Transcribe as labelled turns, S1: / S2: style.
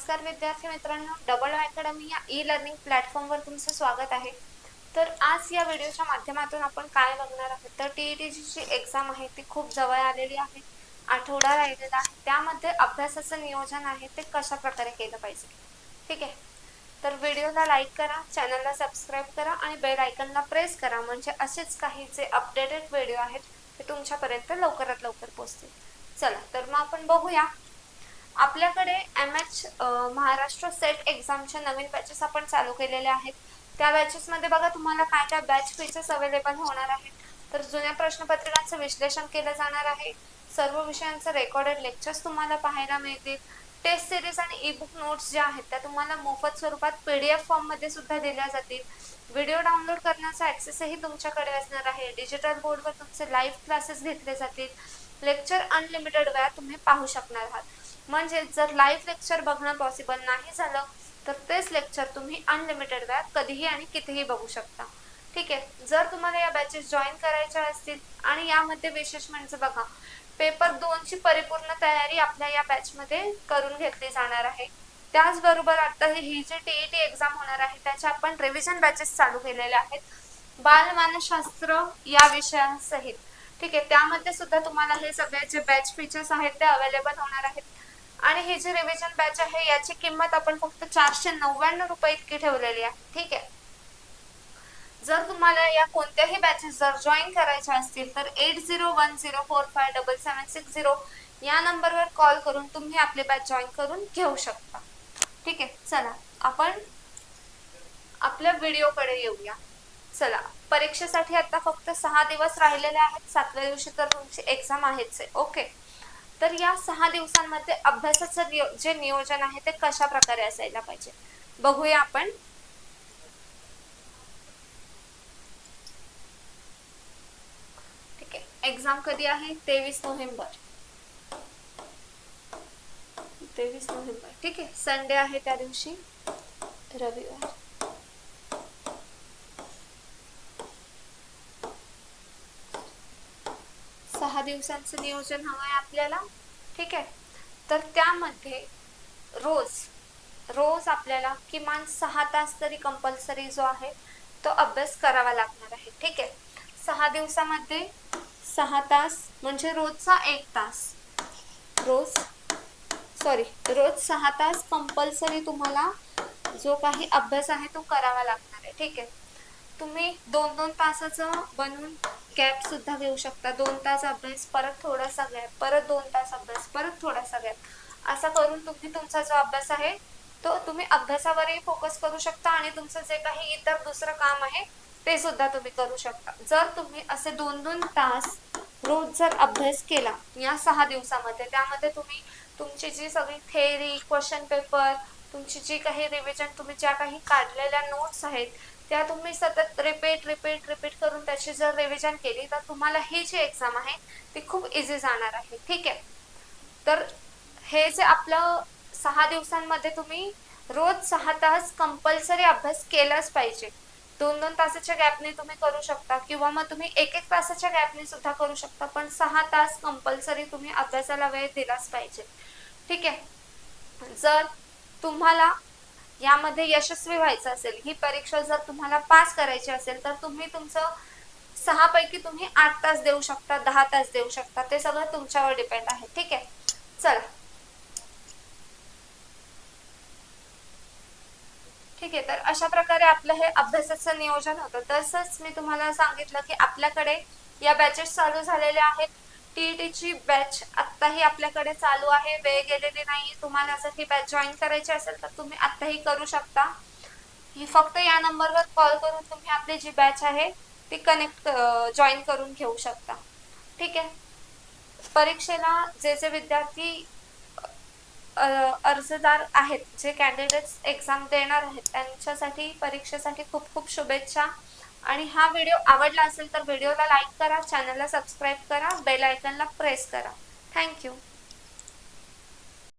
S1: नमस्कार विद्यार्थी मित्रांनो डबल अकॅडमी या ई लर्निंग प्लॅटफॉर्मवर तुमचं स्वागत आहे. तर आज या व्हिडिओच्या माध्यमातून आपण काय बघणार आहोत? तर टी ई टी जी एक्झाम आहे ती खूप जवळ आलेली आहे आठवडा राहिलेला आहे. त्यामध्ये अभ्यासाचं नियोजन आहे ते कशा प्रकारे केलं पाहिजे? ठीक आहे? तर व्हिडिओला लाईक करा चॅनलला सबस्क्राईब करा आणि बेल आयकनला प्रेस करा. म्हणजे असेच काही जे अपडेटेड व्हिडिओ आहेत ते तुमच्यापर्यंत लवकरात लवकर पोहोचतील. चला तर मग आपण बघूया. आपल्याकडे एम एच महाराष्ट्र सेट एक्झामच्या नवीन बॅचेस आपण चालू केलेले आहेत. त्या बॅचेसमध्ये बघा तुम्हाला काय काय बॅच फीचर्स अवेलेबल होणार आहेत. तर जुन्या प्रश्नपत्रिकांचं विश्लेषण केलं जाणार आहे. सर्व विषयांचं रेकॉर्डेड लेक्चर्स तुम्हाला पाहायला मिळतील. टेस्ट सिरीज आणि ई बुक नोट्स ज्या आहेत त्या तुम्हाला मोफत स्वरूपात पी डी एफ फॉर्ममध्ये सुद्धा दिल्या जातील. व्हिडिओ डाउनलोड करण्याचा ॲक्सेसही तुमच्याकडे असणार आहे. डिजिटल बोर्डवर तुमचे लाईव्ह क्लासेस घेतले जातील. लेक्चर अनलिमिटेड वेळा तुम्ही पाहू शकणार आहात. म्हणजे जर लाईव्ह लेक्चर बघणं पॉसिबल नाही झालं तर तेच लेक्चर तुम्ही अनलिमिटेड वेळात कधीही आणि कितीही बघू शकता. ठीक आहे? जर तुम्हाला या बॅचेस जॉईन करायच्या असतील आणि यामध्ये विशेष म्हणजे बघा पेपर दोनची परिपूर्ण तयारी आपल्या या बॅचमध्ये करून घेतली जाणार आहे. त्याचबरोबर आता ही जी टी ई टी एक्झाम होणार आहे त्याच्या आपण रिव्हिजन बॅचेस चालू केलेल्या आहेत. बालमानसशास्त्र या विषयांसहित. ठीक आहे? त्यामध्ये सुद्धा तुम्हाला हे सगळे जे बॅच फीचर्स आहेत ते अवेलेबल होणार आहेत. आणि हे जे रिव्हिजन बॅच आहे याची किंमत आपण फक्त चारशे नव्याण्णव रुपये इतकी ठेवलेली आहे. ठीक आहे? जर तुम्हाला या कोणत्याही बॅचेस जर जॉईन करायच्या असतील तर eight zero one zero four five double seven six zero या नंबरवर कॉल करून तुम्ही आपली बॅच जॉईन करून घेऊ शकता. ठीक आहे? चला आपण आपल्या व्हिडिओकडे येऊया. चला परीक्षेसाठी आता फक्त सहा दिवस राहिलेले आहेत. सातव्या दिवशी तर तुमची एक्झाम आहेच आहे. ओके तर या सहा दिवसांमध्ये अभ्यासाचं जे नियोजन आहे ते कशा प्रकारे असायला पाहिजे? बघूया आपण. ठीक आहे. एक्झाम कधी आहे? तेवीस नोव्हेंबर. तेवीस नोव्हेंबर. ठीक आहे. संडे आहे त्या दिवशी. रविवार. दहा दिवसांचं नियोजन हवं आहे आपल्याला ठीक आहे? तर त्यामध्ये रोज रोज आपल्याला किमान सहा तास तरी कंपल्सरी जो आहे तो अभ्यास करावा लागणार आहे ठीक आहे? सहा दिवसामध्ये सहा तास म्हणजे रोजचा एक तास. रोज सॉरी रोज सहा तास कंपल्सरी तुम्हाला जो काही अभ्यास आहे तो करावा लागणार आहे ठीक आहे? तुम्ही दोन दोन तासाचं बनवून गॅप सुद्धा घेऊ शकता. दोन तास अभ्यास परत थोडासा गॅप परत दोन तास अभ्यास परत थोडासा गॅप असा करून तुम्ही तुमचा जो अभ्यास आहे तो तुम्ही अभ्यासावरही फोकस करू शकता आणि तुमचं जे काही इतर दुसरं काम आहे ते सुद्धा तुम्ही करू शकता. जर तुम्ही असे दोन दोन तास रोज जर अभ्यास केला या सहा दिवसामध्ये त्यामध्ये तुम्ही तुमची जी सगळी थेअरी क्वेश्चन पेपर तुमची जी काही रिव्हिजन तुम्ही ज्या काही काढलेल्या नोट्स आहेत त्या तुम्ही सतत रिपीट रिपीट रिपीट करून त्याची जर रिव्हिजन केली तर तुम्हाला ही जी एक्झाम आहे ती खूप इझी जाणार आहे. ठीक आहे? तर हे जे आपलं सहा दिवसांमध्ये तुम्ही रोज सहा तास कंपल्सरी अभ्यास केलाच पाहिजे. दोन दोन तासाच्या गॅपने तुम्ही करू शकता किंवा मग तुम्ही एक एक तासाच्या गॅपने सुद्धा करू शकता पण सहा तास कंपल्सरी तुम्ही अभ्यासाला वेळ दिलाच पाहिजे. ठीक आहे? जर तुम्हाला यामध्ये यशस्वी व्हायचं असेल ही परीक्षा जर तुम्हाला पास करायची असेल तर तुम्ही तुमचं सहा पैकी तुम्ही आठ तास देऊ शकता दहा तास देऊ शकता ते सगळं तुमच्यावर डिपेंड आहे. ठीक आहे? चला. ठीक आहे तर अशा प्रकारे आपलं हे अभ्यासाचं नियोजन होतं. तसंच मी तुम्हाला सांगितलं की आपल्याकडे या बॅचेस चालू झालेल्या आहेत. टीईटीची बॅच आत्ताही आपल्याकडे चालू आहे. वेळ गेलेली नाही तुम्हाला जर ही बॅच जॉईन करायची असेल तर तुम्ही आत्ताही करू शकता. ही फक्त या नंबरवर कॉल करून तुम्ही आपली जी बॅच आहे ती कनेक्ट जॉईन करून घेऊ शकता. ठीक आहे? परीक्षेला जे जे विद्यार्थी अर्जदार आहेत जे कॅन्डिडेट्स एक्झाम देणार आहेत त्यांच्यासाठी परीक्षेसाठी खूप खूप शुभेच्छा. आणि हा व्हिडिओ आवडला असेल तर व्हिडिओला लाईक करा चॅनलला सबस्क्राईब करा बेल आयकनला प्रेस करा. Thank you